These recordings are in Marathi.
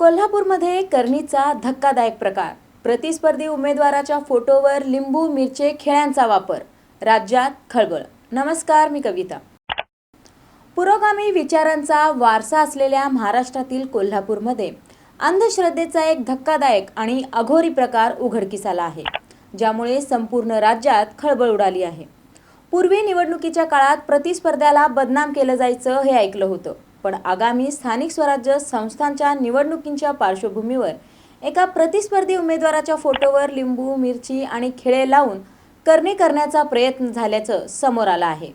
कोल्हापूरमध्ये करणीचा धक्कादायक प्रकार. प्रतिस्पर्धी उमेदवाराच्या फोटोवर लिंबू मिरचे खेळ्यांचा वापर. राज्यात खळबळ. नमस्कार मी कविता. पुरोगामी विचारांचा वारसा असलेल्या महाराष्ट्रातील कोल्हापूरमध्ये अंधश्रद्धेचा एक धक्कादायक आणि अघोरी प्रकार उघडकीस आला आहे ज्यामुळे संपूर्ण राज्यात खळबळ उडाली आहे. पूर्वी निवडणुकीच्या काळात प्रतिस्पर्ध्याला बदनाम केलं जायचं हे ऐकलं होतं. पण आगामी स्थानिक स्वराज्य संस्थांच्या निवडणुकींच्या पार्श्वभूमीवर एका प्रतिस्पर्धी उमेदवाराच्या फोटोवर लिंबू मिरची आणि खिळे लावून करणे करण्याचा प्रयत्न झाल्याचं समोर आलं आहे.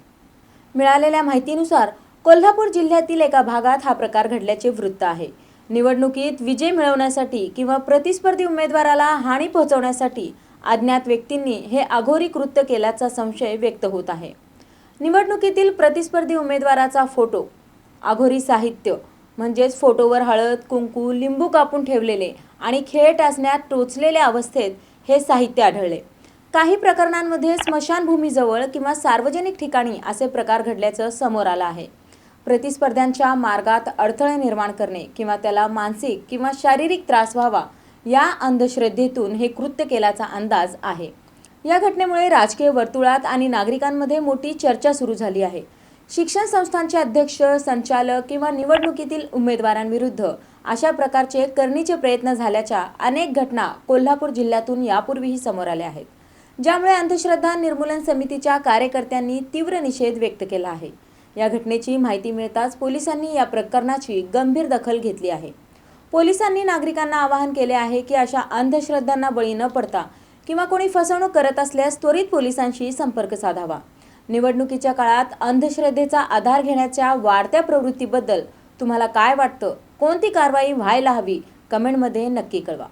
मिळालेल्या माहितीनुसार कोल्हापूर जिल्ह्यातील एका भागात हा प्रकार घडल्याचे वृत्त आहे. निवडणुकीत विजय मिळवण्यासाठी किंवा प्रतिस्पर्धी उमेदवाराला हानी पोहोचवण्यासाठी अज्ञात व्यक्तींनी हे अघोरी कृत्य केल्याचा संशय व्यक्त होत आहे. निवडणुकीतील प्रतिस्पर्धी उमेदवाराचा फोटो अघोरी साहित्य म्हणजेच फोटोवर हळद कुंकू लिंबू कापून ठेवलेले आणि खेळ टाचण्यात टोचलेल्या अवस्थेत हे साहित्य आढळले. काही प्रकरणांमध्ये स्मशानभूमीजवळ किंवा सार्वजनिक ठिकाणी असे प्रकार घडल्याचं समोर आलं आहे. प्रतिस्पर्ध्यांच्या मार्गात अडथळे निर्माण करणे किंवा त्याला मानसिक किंवा शारीरिक त्रास व्हावा या अंधश्रद्धेतून हे कृत्य केल्याचा अंदाज आहे. या घटनेमुळे राजकीय वर्तुळात आणि नागरिकांमध्ये मोठी चर्चा सुरू झाली आहे. शिक्षण संस्थांचे अध्यक्ष संचालक किंवा निवडणुकीतील उमेदवारांविरुद्ध अशा प्रकारचे करणीचे प्रयत्न झाल्याच्या अनेक घटना कोल्हापूर जिल्ह्यातून यापूर्वीही समोर आल्या आहेत. ज्यामुळे अंधश्रद्धा निर्मूलन समितीच्या कार्यकर्त्यांनी तीव्र निषेध व्यक्त केला आहे. या घटनेची माहिती मिळताच पोलिसांनी या प्रकरणाची गंभीर दखल घेतली आहे. पोलिसांनी नागरिकांना आवाहन केले आहे की अशा अंधश्रद्धांना बळी न पडता किंवा कोणी फसवणूक करत असल्यास त्वरित पोलिसांशी संपर्क साधावा. निवडणुकीच्या काळात अंधश्रद्धेचा आधार घेण्याच्या वाढत्या प्रवृत्तीबद्दल तुम्हाला काय वाटतं? कोणती कारवाई व्हायला हवी? कमेंटमध्ये नक्की कळवा.